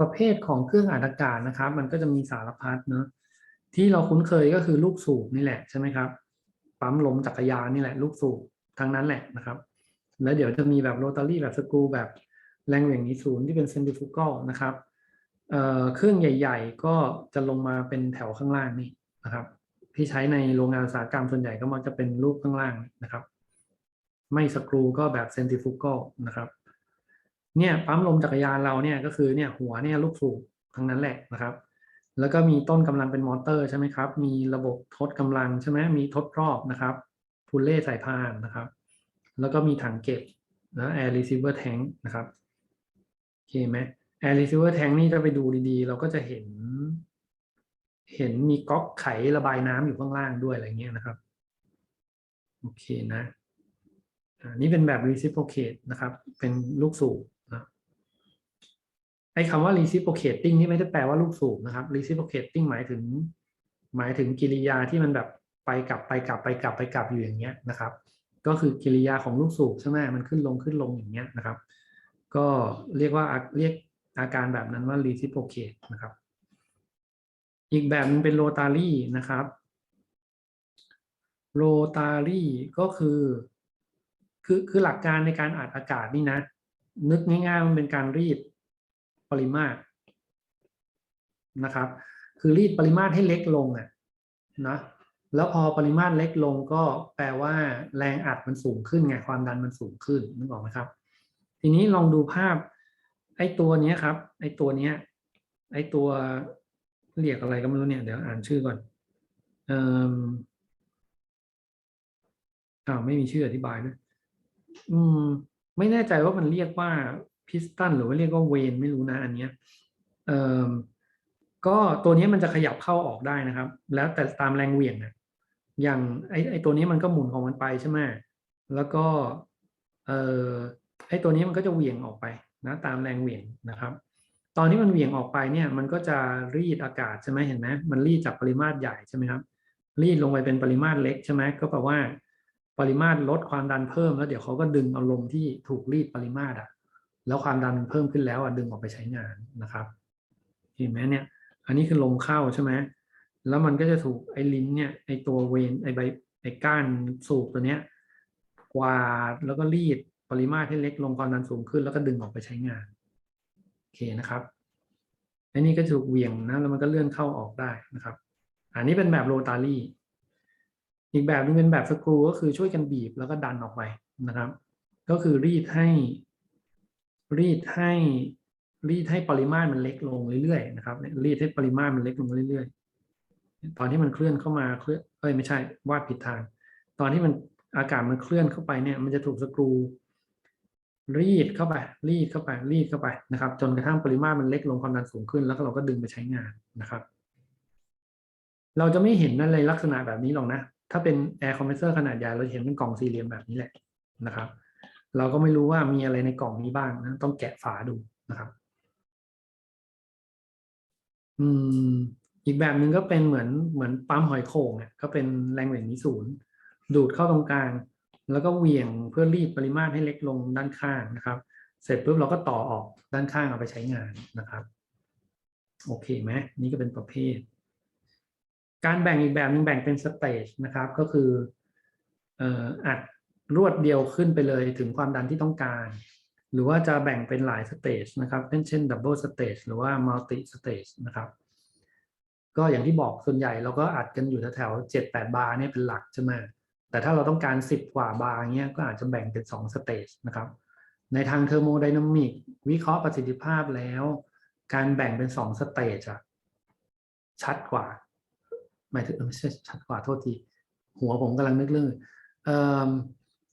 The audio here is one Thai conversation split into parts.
ประเภทของเครื่องอัดอากาศนะครับ มันก็จะมีสารพัดเนอะที่เราคุ้นเคยก็คือลูกสูบนี่แหละใช่ไหมครับ ปั๊มลมจักรยานนี่แหละ ลูกสูบทั้งนั้นแหละนะครับ แล้วเดี๋ยวจะมีแบบโรตารี่แบบสกรูแบบแรงเหวี่ยงนีศูนย์ที่เป็นเซนติฟูก a l นะครับเเครื่องใหญ่ ๆ ก็จะลงมาเป็นแถวข้างล่างนี่นะครับ ที่ใช้ในโรงงานอุตสาหกรรมส่วนใหญ่ก็มักจะเป็นรูปข้างล่างนะครับ ไม่สกรูก็แบบเซนติฟูก a l นะครับ เนี่ยปั๊มลมจักรยานเราเนี่ยก็คือเนี่ยหัวเนี่ยลูกสูบทั้งนั้นแหละนะครับ แล้วก็มีต้นกำลังเป็นมอเตอร์ใช่ไหมครับ มีระบบทดกำลังใช่ไหมมีทดรอบนะครับพูลเล่สายพานนะครับ แล้วก็มีถังเก็บนะ air receiver tank นะครับโอเคไหม air receiver tank นี่ถ้าไปดูดีๆ เราก็จะเห็น เห็นมีก๊อกไขระบายน้ำอยู่ข้างล่างด้วยอะไรเงี้ยนะครับโอเคนะอ่านี่เป็นแบบ reciprocate นะครับ เป็นลูกสูบ ไอ้คำว่า reciprocating นี่ไม่ได้แปลว่าลูกสูบนะครับ reciprocating หมายถึง หมายถึงกิริยาที่มันแบบไปกลับไปกลับไปกลับไปกลับอยู่อย่างเงี้ยนะครับ ก็คือกิริยาของลูกสูบใช่ไหมมันขึ้นลงขึ้นลงอย่างเงี้ยนะครับ ก็เรียกว่าเรียกอาการแบบนั้นว่า reciprocate นะครับ อีกแบบนึงเป็นโรตารี่นะครับโรตารี่ก็คือคือคือหลักการในการอัดอากาศนี่นะ นึกง่ายๆมันเป็นการรีด ปริมาตรนะครับ คือรีดปริมาตรให้เล็กลงอะนะแล้วพอปริมาตรเล็กลงก็แปลว่าแรงอัดมันสูงขึ้นไงความดันมันสูงขึ้นนึกออกไหมครับ ทีนี้ลองดูภาพ ไอ้ตัวนี้ครับ ไอ้ตัวนี้ไอ้ตัวเรียกอะไรก็ไม่รู้เนี่ยเดี๋ยวอ่านชื่อก่อนเอ่ออ้าวไม่มีชื่ออธิบายด้วยอืม ไม่แน่ใจว่ามันเรียกว่า พิสตันหรือว่าเรียกว่าเวนไม่รู้นะอันเนี้ยเอ่อก็ตัวนี้มันจะขยับเข้าออกได้นะครับ แล้วแต่ตามแรงเหวี่ยงนะอย่างไอไอตัวนี้มันก็หมุนของมันไปใช่ไหมแล้วก็เอ่อไอตัวนี้มันก็จะเหวี่ยงออกไปนะตามแรงเหวี่ยงนะครับ ตอนที่มันเหวี่ยงออกไปเนี่ยมันก็จะรีดอากาศใช่ไหมเห็นไหมมันรีดจากปริมาตรใหญ่ใช่ไหมครับ รีดลงไปเป็นปริมาตรเล็กใช่ไหมก็แปลว่าปริมาตรลดความดันเพิ่มแล้วเดี๋ยวเขาก็ดึงเอาลมที่ถูกรีดปริมาตรอะ แล้วความดันเพิ่มขึ้นแล้วอะดึงออกไปใช้งานนะครับ เห็นไหมเนี่ย อันนี้คือลมเข้าใช่ไหมแล้วมันก็จะถูกไอ้ลิ้นเนี่ยไอ้ตัวเวนไอ้ใบไอ้ก้านสูบตัวเนี้ยกวาดแล้วก็รีดปริมาตรให้เล็กลงความดันสูงขึ้น แล้วก็ดึงออกไปใช้งานโอเคนะครับอันนี้ก็ถูกเหวี่ยงนะแล้วมันก็เลื่อนเข้าออกได้นะครับ อันนี้เป็นแบบโรตารี่อีกแบบหนึงเป็นแบบสกรูก็คือช่วยกันบีบแล้วก็ดันออกไปนะครับ ก็คือรีดให้ รีดให้รีดให้ปริมาตรมันเล็กลงเรื่อยๆนะครับรีดให้ปริมาตรมันเล็กลงเรื่อยๆ ตอนที่มันเคลื่อนเข้ามาเคลื่อนเอ้ยไม่ใช่วาดผิดทาง ตอนที่มันอากาศมันเคลื่อนเข้าไปเนี่ย มันจะถูกสกรู รีดเข้าไป รีดเข้าไป รีดเข้าไปนะครับ จนกระทั่งปริมาตรมันเล็กลงความดันสูงขึ้น แล้วก็เราก็ดึงไปใช้งานนะครับ เราจะไม่เห็นอะไรลักษณะแบบนี้หรอกนะ ถ้าเป็นแอร์คอมเพรสเซอร์ขนาดใหญ่เราจะเห็นเป็นกล่องสี่เหลี่ยมแบบนี้แหละนะครับ เราก็ไม่รู้ว่ามีอะไรในกล่องนี้บ้างนะต้องแกะฝาดูนะครับ อืม อีกแบบหนึ่งก็เป็นเหมือนเหมือนปั๊มหอยโข่งอะก็เป็นแรงเหวี่ยงนี้ศูนย์ดูดเข้าตรงกลาง แล้วก็เหวี่ยงเพื่อรีดปริมาตรให้เล็กลงด้านข้างนะครับ เสร็จปุ๊บเราก็ต่อออกด้านข้างเอาไปใช้งานนะครับโอเคไหมนี่ก็เป็นประเภท การแบ่งอีกแบบหนึงแบ่งเป็นสเตจนะครับ ก็คือเอ่ออัด รวดเดียวขึ้นไปเลยถึงความดันที่ต้องการ หรือว่าจะแบ่งเป็นหลายสเตจนะครับเช่นดับเบิลสเตจหรือว่ามัลติสเตจนะครับ ก็อย่างที่บอกส่วนใหญ่เราก็อัดกันอยู่แถวๆเจ็ดแปดบาร์เนี่ยเป็นหลักใช่ไหมแต่ถ้าเราต้องการสิบกว่าบาร์เงี้ยก็อาจจะแบ่งเป็นสองสเตจนะครับ ในทางเทอร์โมไดนามิกวิเคราะห์ประสิทธิภาพแล้ว การแบ่งเป็นสองสเตจอะชัดกว่า หมายถึงไม่ใช่ชัดกว่าโทษที หัวผมกำลังนึกเรื่องเอ่อ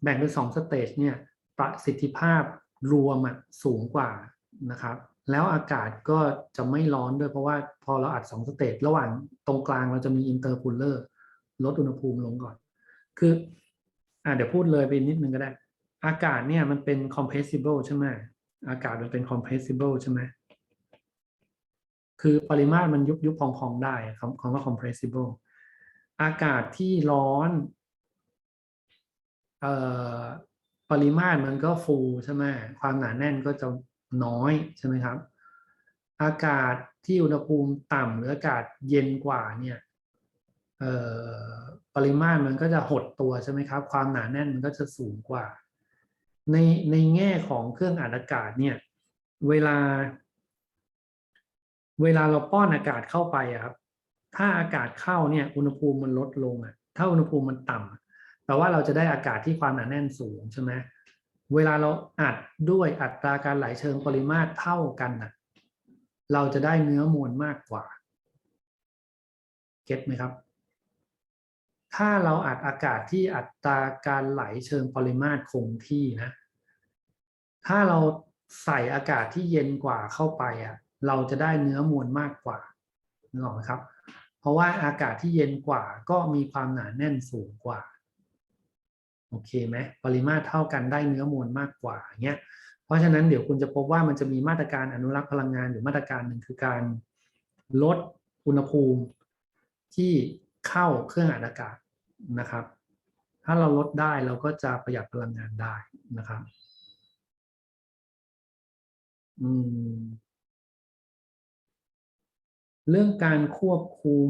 แบ่งเป็นสองสเตจเนี่ยประสิทธิภาพรวมอะสูงกว่านะครับ แล้วอากาศก็จะไม่ร้อนด้วยเพราะว่าพอเราอัดสองสเตจระหว่างตรงกลางเราจะมีอินเตอร์คูลเลอร์ลดอุณหภูมิลงก่อน คืออ่าเดี๋ยวพูดเลยไปนิดนึงก็ได้ อากาศเนี่ยมันเป็น compressible ใช่ไหมอากาศมันเป็น compressible ใช่ไหมคือปริมาตรมันยุบยุบพองพองๆได้คำว่า compressible อากาศที่ร้อน ปริมาตรมันก็ฟูใช่ไหมความหนาแน่นก็จะน้อยใช่ไหมครับ อากาศที่อุณหภูมิต่ำหรืออากาศเย็นกว่าเนี่ยปริมาตรมันก็จะหดตัวใช่ไหมครับ ความหนาแน่นมันก็จะสูงกว่า ในในแง่ของเครื่องอัดอากาศเนี่ย เวลา เวลาเราป้อนอากาศเข้าไปครับ ถ้าอากาศเข้าเนี่ย อุณหภูมิมันลดลงอะถ้าอุณหภูมิมันต่ำอะ แปลว่าเราจะได้อากาศที่ความหนาแน่นสูงใช่ไหมเวลาเราอัดด้วยอัตราการไหลเชิงปริมาตรเท่ากันนะเราจะได้เนื้อมวลมากกว่า เก็ตไหมครับ ถ้าเราอัดอากาศที่อัตราการไหลเชิงปริมาตรคงที่นะ ถ้าเราใส่อากาศที่เย็นกว่าเข้าไปอะ เราจะได้เนื้อมวลมากกว่านึกออกไหมครับ เพราะว่าอากาศที่เย็นกว่าก็มีความหนาแน่นสูงกว่า โอเคไหมปริมาตรเท่ากันได้เนื้อมวลมากกว่าเงี้ยเพราะฉะนั้นเดี๋ยวคุณจะพบว่ามันจะมีมาตรการอนุรักษ์พลังงานอยู่มาตรการหนึ่งคือการลดอุณหภูมิที่เข้าเครื่องอัดอากาศนะครับ ถ้าเราลดได้เราก็จะประหยัดพลังงานได้นะครับอืมเรื่องการควบคุม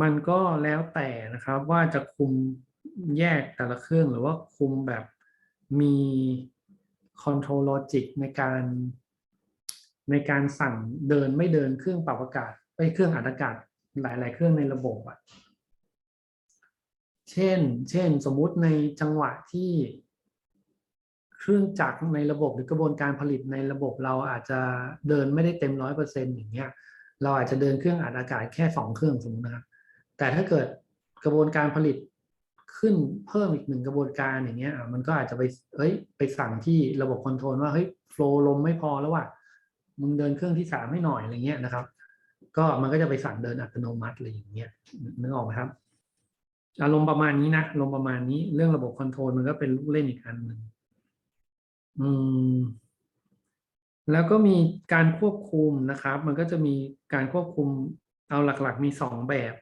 มันก็แล้วแต่นะครับว่าจะคุมแยกแต่ละเครื่องหรือว่าคุมแบบมี control logic ในการในการสั่งเดินไม่เดินเครื่องปรับอากาศไปเครื่องอัดอากาศหลาย ๆ เครื่องในระบบอะเช่น เช่น สมมุติในจังหวะที่เครื่องจักรในระบบหรือกระบวนการผลิตในระบบเราอาจจะเดินไม่ได้เต็มร้อยเปอร์เซ็นต์อย่างเงี้ย เราอาจจะเดินเครื่องอัดอากาศแค่สองเครื่องสมมตินะครับ แต่ถ้าเกิดกระบวนการผลิตขึ้นเพิ่มอีกหนึ่งกระบวนการอย่างเงี้ยมันก็อาจจะไปเอ้ยไปสั่งที่ระบบคอนโทรลว่าเฮ้ยโฟล์ลมไม่พอแล้วว่ะมึงเดินเครื่องที่สามให้หน่อยอะไรเงี้ยนะครับ ก็มันก็จะไปสั่งเดินอัตโนมัติอะไรอย่างเงี้ยนึกออกไหมครับอารมณ์ประมาณนี้นะอารมณ์ประมาณนี้เรื่องระบบคอนโทรลมันก็เป็นลูกเล่นอีกอันหนึ่งอืม แล้วก็มีการควบคุมนะครับ มันก็จะมีการควบคุมเอาหลัก ๆ มีสองแบบ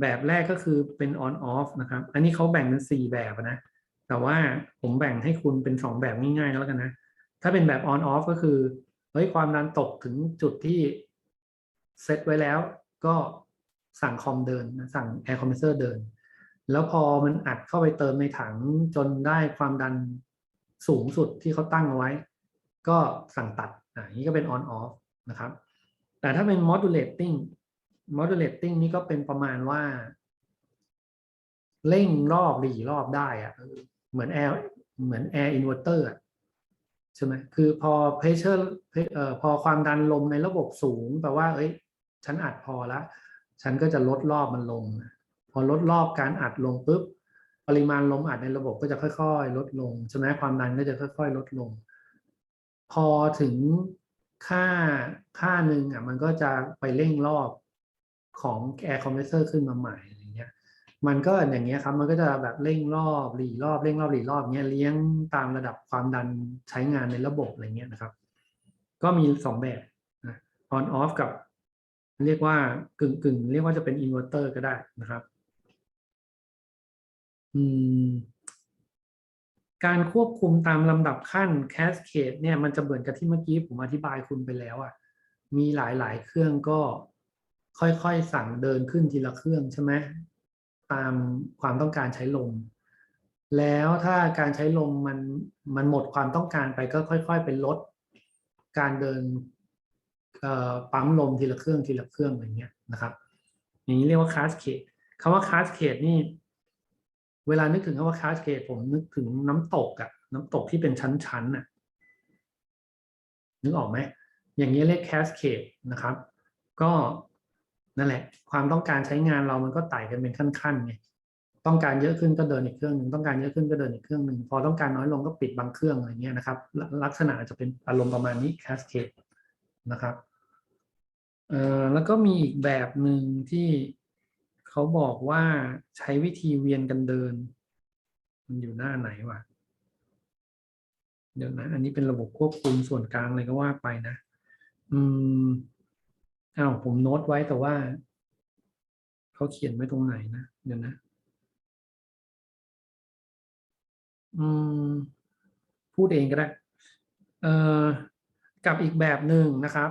แบบแรกก็คือเป็น on off นะครับ อันนี้เขาแบ่งเป็นสี่แบบนะ แต่ว่าผมแบ่งให้คุณเป็นสองแบบง่ายๆแล้วกันนะ ถ้าเป็นแบบ on off ก็คือ เฮ้ย ความดันตกถึงจุดที่เซตไว้แล้ว ก็สั่งคอมเดินนะสั่ง air compressor เดิน แล้วพอมันอัดเข้าไปเติมในถังจนได้ความดันสูงสุดที่เขาตั้งเอาไว้ ก็สั่งตัดอ่านี้ก็เป็น on off นะครับ แต่ถ้าเป็น modulating modulating นี่ก็เป็นประมาณว่า เร่งรอบหลีรอบได้อะเหมือน air เหมือน air inverter อะใช่ไหมคือพอ pressure เอ่อพอความดันลมในระบบสูงแปลว่า เอ้ย ฉันอัดพอล้วฉันก็จะลดรอบมันลง พอลดรอบการอัดลงปุ๊บปริมาณลมอัดในระบบก็จะค่อยๆ ลดลงใช่ไหมความดันก็จะค่อย ๆ ลดลง พอถึงค่าค่าหนึ่งอะมันก็จะไปเร่งรอบ ของ air compressor ขึ้นมาใหม่อะไรเงี้ยมันก็อย่างเงี้ยครับมันก็จะแบบเร่งรอบหลีรอบเร่งรอบหลีรอบเงี้ยเลี้ยงตามระดับความดันใช้งานในระบบอะไรเงี้ยนะครับ ก็มีสองแบบนะ on off กับ เรียกว่ากึ่งกึ่งเรียกว่าจะเป็นอินเวอร์เตอร์ก็ได้นะครับอืมการควบคุมตามลำดับขั้น cascade เนี่ยมันจะเหมือนกับที่เมื่อกี้ผมอธิบายคุณไปแล้วอะ่ะมีหลายๆ เครื่องก็ ค่อยๆ สั่งเดินขึ้นทีละเครื่องใช่ไหมตามความต้องการใช้ลม แล้วถ้าการใช้ลมมันมันหมดความต้องการไปก็ค่อย ๆ เป็นลดการเดินปั๊มลมทีละเครื่องทีละเครื่องอะไรเงี้ยนะครับอย่างนี้เรียกว่า cascade คำว่า cascade นี่ เวลานึกถึงคำว่า cascade ผมนึกถึงน้ำตกอะน้ำตกที่เป็นชั้นๆน่ะนึกออกไหมอย่างนี้เรียก cascade นะครับ ก็ นั่นแหละ ความต้องการใช้งานเรามันก็ไต่กันเป็นขั้นๆไงต้องการเยอะขึ้นก็เดินอีกเครื่องหนึ่งต้องการเยอะขึ้นก็เดินอีกเครื่องหนึ่งพอต้องการน้อยลงก็ปิดบางเครื่องอะไรเงี้ยนะครับ ลักษณะจะเป็นอารมณ์ประมาณนี้ cascade นะครับเอ่อแล้วก็มีอีกแบบหนึ่งที่เขาบอกว่าใช้วิธีเวียนกันเดิน มันอยู่หน้าไหนวะเดี๋ยวนะ อันนี้เป็นระบบควบคุมส่วนกลางเลยก็ว่าไปนะ อืม อ้าวผมโน้ตไว้แต่ว่าเขาเขียนไว้ตรงไหนนะเดี๋ยวนะ อืม พูดเองก็ได้ เอ่อกับอีกแบบหนึ่งนะครับ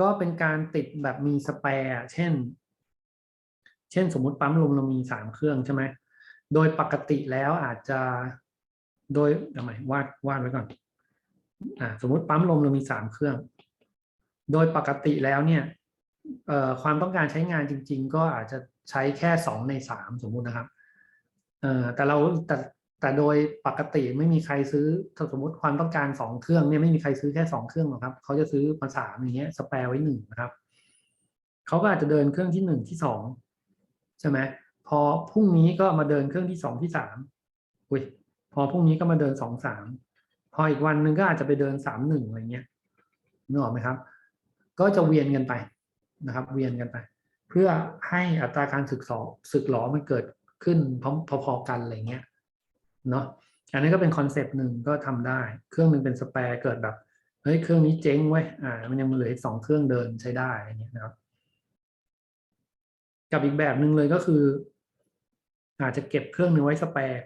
ก็เป็นการติดแบบมีสแปร์เช่น เช่นสมมุติปั๊มลมเรามีสามเครื่องใช่ไหมโดยปกติแล้วอาจจะโดยทำไมวาดวาดไว้ก่อนอ่าสมมุติปั๊มลมเรามีสามเครื่อง โดยปกติแล้วเนี่ย ความต้องการใช้งานจริง ๆ ก็อาจจะใช้แค่สองในสามสมมุตินะครับแต่เราแต่แต่โดยปกติไม่มีใครซื้อถ้าสมมติความต้องการสองเครื่องเนี่ยไม่มีใครซื้อแค่สองเครื่องหรอกครับเขาจะซื้อมาสามอย่างเงี้ยสแปร์ไว้หนึ่งนะครับเขาก็อาจจะเดินเครื่องที่หนึ่งที่สองใช่ไหมพอพรุ่งนี้ก็มาเดินเครื่องที่สองที่สามอุ้ยพอพรุ่งนี้ก็มาเดินสองสามพออีกวันหนึ่งก็อาจจะไปเดินสามหนึ่งอะไรเงี้ยนึกออกไหมครับ ก็จะเวียนกันไป นะครับ เวียนกันไป เพื่อให้อัตราการสึกสอสึกหลอมันเกิดขึ้นพอๆกันอะไรเงี้ยเนาะอันนี้ก็เป็นคอนเซปต์หนึ่งก็ทำได้ เครื่องหนึ่งเป็นสแปร์เกิดแบบเฮ้ยเครื่องนี้เจ๊งไว้ยอ่า มันยังเหลืออีกสองเครื่องเดินใช้ได้อะไรเงี้ยนะครับกับอีกแบบหนึ่งเลยก็คือ อาจจะเก็บเครื่องหนึงไว้สแปร์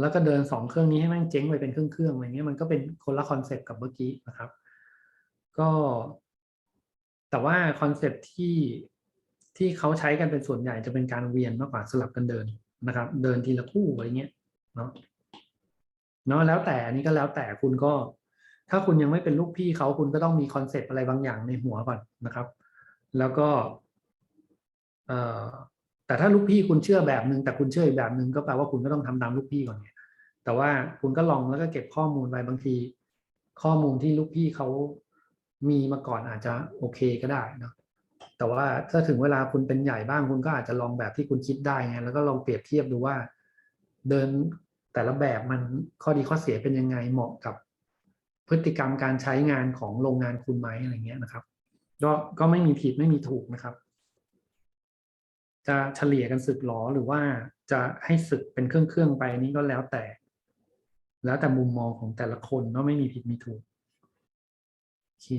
แล้วก็เดินสองเครื่องนี้ให้มันเจ๊งไปเป็นเครื่องเครื่องๆอะไรเงี้ยมันก็เป็นคนละคอนเซปต์กับเมื่อกี้นะครับ ก็ แต่ว่าคอนเซปที่ที่เขาใช้กันเป็นส่วนใหญ่จะเป็นการเวียนมากกว่าสลับกันเดินนะครับ เดินทีละคู่อะไรเงี้ยเนาะเนาะแล้วแต่อันนี้ก็แล้วแต่คุณก็ ถ้าคุณยังไม่เป็นลูกพี่เขาคุณก็ต้องมีคอนเซปต์อะไรบางอย่างในหัวก่อนนะครับ แล้วก็เอ่อแต่ถ้าลูกพี่คุณเชื่อแบบหนึ่งแต่คุณเชื่ออีกแบบหนึ่งก็แปลว่าคุณก็ต้องทำตามลูกพี่ก่อนไงแต่ว่าคุณก็ลองแล้วก็เก็บข้อมูลไว้บางที ข้อมูลที่ลูกพี่เขา มีมาก่อนอาจจะโอเคก็ได้เนะแต่ว่าถ้าถึงเวลาคุณเป็นใหญ่บ้างคุณก็อาจจะลองแบบที่คุณคิดได้ไงแล้วก็ลองเปรียบเทียบดูว่า เดินแต่ละแบบมันข้อดีข้อเสียเป็นยังไงเหมาะกับพฤติกรรมการใช้งานของโรงงานคุณไหมอะไรเงี้ยนะครับ ก็ก็ไม่มีผิดไม่มีถูกนะครับ จะเฉลี่ยกันสึกหรอหรือว่าจะให้สึกเป็นเครื่องเครื่องไปนี่ก็แล้วแต่ แล้วแต่มุมมองของแต่ละคนเนาะไม่มีผิดมีถูก เค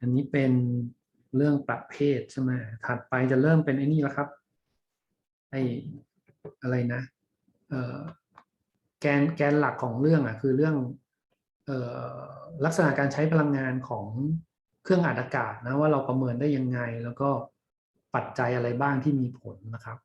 อันนี้เป็นเรื่องประเภทใช่ไหมถัดไปจะเริ่มเป็นไอ้นี่แล้วครับ ไอ้อะไรนะเออแกนแกนหลักของเรื่องอะคือเรื่องเออลักษณะการใช้พลังงานของเครื่องอัดอากาศนะว่าเราประเมินได้ยังไง แล้วก็ปัจจัยอะไรบ้างที่มีผลนะครับ